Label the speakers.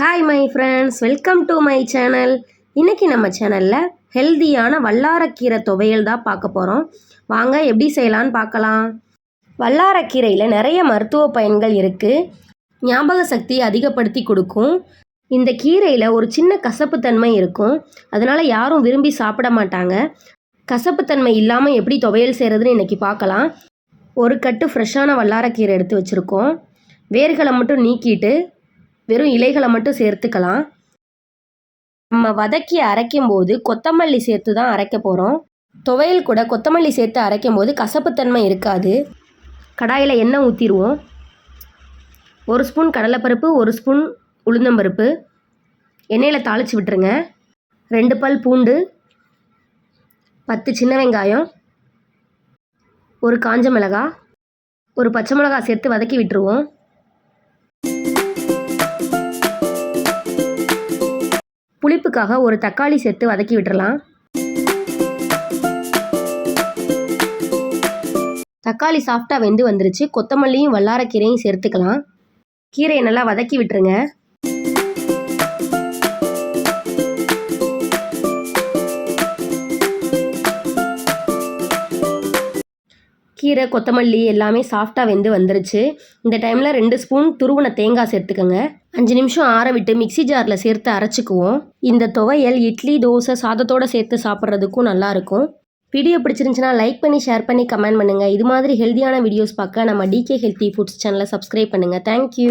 Speaker 1: Hi my friends welcome to my channel இன்றைக்கி நம்ம சேனலில் ஹெல்தியான வல்லாரக்கீரை துவையல் தான் பார்க்க போகிறோம் வாங்க எப்படி செய்யலான்னு பார்க்கலாம். வல்லாரக்கீரையில் நிறைய மருத்துவ பயன்கள் இருக்குது ஞாபக சக்தியை அதிகப்படுத்தி கொடுக்கும். இந்த கீரையில் ஒரு சின்ன கசப்புத்தன்மை இருக்கும். அதனால் யாரும் விரும்பி சாப்பிட மாட்டாங்க. கசப்புத்தன்மை இல்லாமல் எப்படி துவையல் செய்கிறதுன்னு இன்றைக்கி பார்க்கலாம். ஒரு கட்டு ஃப்ரெஷ்ஷான வல்லாரக்கீரை எடுத்து வச்சுருக்கோம். வேர்களை மட்டும் நீக்கிட்டு வெறும் இலைகளை மட்டும் சேர்த்துக்கலாம். நம்ம வதக்கி அரைக்கும் போது கொத்தமல்லி சேர்த்து தான் அரைக்க போகிறோம் துவையல் கூட கொத்தமல்லி சேர்த்து அரைக்கும் போது கசப்புத்தன்மை இருக்காது. கடாயில் எண்ணெய் ஊற்றிடுவோம் ஒரு ஸ்பூன் கடலைப்பருப்பு ஒரு ஸ்பூன் உளுந்தம்பருப்பு. எண்ணெயில் தாளித்து விட்டுருங்க. ரெண்டு பல் பூண்டு பத்து சின்ன வெங்காயம் ஒரு காஞ்ச மிளகா ஒரு பச்சை மிளகா சேர்த்து வதக்கி விட்டுருவோம். புளிப்புக்காக ஒரு தக்காளி சேர்த்து வதக்கி விட்டுறலாம். தக்காளி சாஃப்டாக வெந்து வந்துருச்சு. கொத்தமல்லியும் வல்லாரக்கீரையும் சேர்த்துக்கலாம். கீரையை நல்லா வதக்கி விட்டுருங்க. கீரை கொத்தமல்லி எல்லாமே சாஃப்டாக வெந்து வந்துருச்சு. இந்த டைமில் ரெண்டு ஸ்பூன் துருவன தேங்காய் சேர்த்துக்கோங்க. அஞ்சு நிமிஷம் ஆற விட்டு மிக்ஸி ஜாரில் சேர்த்து அரைச்சிக்குவோம். இந்த துவையல் இட்லி தோசை சாதத்தோடு சேர்த்து சாப்பிட்றதுக்கும் நல்லாயிருக்கும் வீடியோ பிடிச்சிருந்துச்சுன்னா லைக் பண்ணி ஷேர் பண்ணி கமெண்ட் பண்ணுங்கள் இது மாதிரி ஹெல்த்தியான வீடியோஸ் பார்க்க நம்ம டிகே ஹெல்த்தி ஃபுட்ஸ் சேனலை சப்ஸ்கிரைப் பண்ணுங்கள் தேங்க்யூ